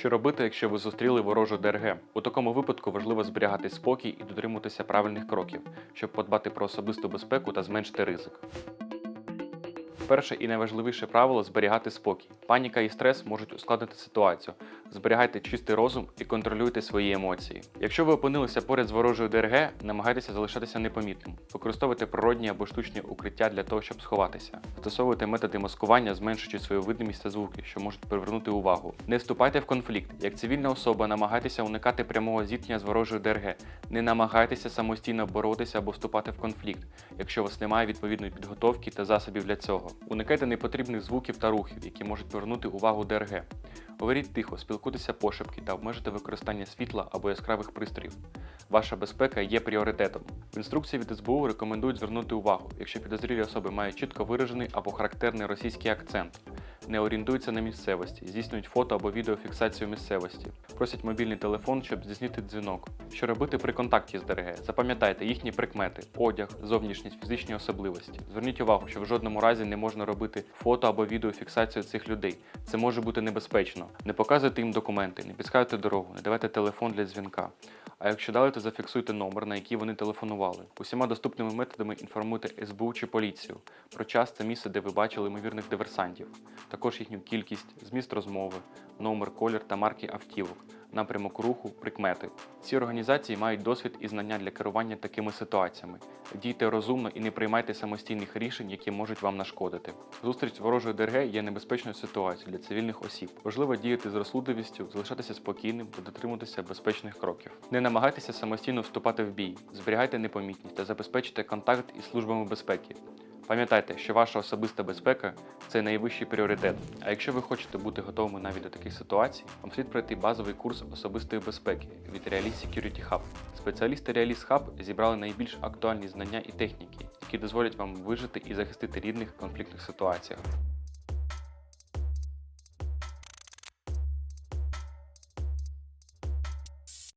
Що робити, якщо ви зустріли ворожу ДРГ? У такому випадку важливо зберігати спокій і дотримуватися правильних кроків, щоб подбати про особисту безпеку та зменшити ризик. Перше і найважливіше правило зберігати спокій. Паніка і стрес можуть ускладнити ситуацію. Зберігайте чистий розум і контролюйте свої емоції. Якщо ви опинилися поряд з ворожою ДРГ, намагайтеся залишатися непомітним. Використовуйте природні або штучні укриття для того, щоб сховатися. Застосовуйте методи маскування, зменшуючи свою видимість та звуки, що можуть привернути увагу. Не вступайте в конфлікт. Як цивільна особа, намагайтеся уникати прямого зіткнення з ворожою ДРГ. Не намагайтеся самостійно боротися або вступати в конфлікт, якщо у вас немає відповідної підготовки та засобів для цього. Уникайте непотрібних звуків та рухів, які можуть повернути увагу ДРГ. Говоріть тихо, спілкуйтеся пошепки та обмежите використання світла або яскравих пристроїв. Ваша безпека є пріоритетом. В інструкції від СБУ рекомендують звернути увагу, якщо підозрілі особи мають чітко виражений або характерний російський акцент, не орієнтуються на місцевості, здійснюють фото або відеофіксацію місцевості, просять мобільний телефон, щоб здійснити дзвінок. Що робити при контакті з ДРГ? Запам'ятайте їхні прикмети, одяг, зовнішність, фізичні особливості. Зверніть увагу, що в жодному разі не можна робити фото або відеофіксацію цих людей. Це може бути небезпечно. Не показуйте їм документи, не підказуйте дорогу, не давайте телефон для дзвінка. А якщо дали, то зафіксуйте номер, на який вони телефонували. Усіма доступними методами інформуйте СБУ чи поліцію про час та місце, де ви бачили ймовірних диверсантів, також їхню кількість, зміст розмови, номер, колір та марки автівок, напрямок руху, прикмети. Ці організації мають досвід і знання для керування такими ситуаціями. Дійте розумно і не приймайте самостійних рішень, які можуть вам нашкодити. Зустріч з ворожою ДРГ є небезпечною ситуацією для цивільних осіб. Важливо діяти з розсудливістю, залишатися спокійним та дотримуватися безпечних кроків. Не намагайтеся самостійно вступати в бій, зберігайте непомітність та забезпечте контакт із службами безпеки. Пам'ятайте, що ваша особиста безпека це найвищий пріоритет. А якщо ви хочете бути готовими навіть до таких ситуацій, вам слід пройти базовий курс особистої безпеки від Realist Security Hub. Спеціалісти Realist Hub зібрали найбільш актуальні знання і техніки, які дозволять вам вижити і захистити рідних в конфліктних ситуаціях.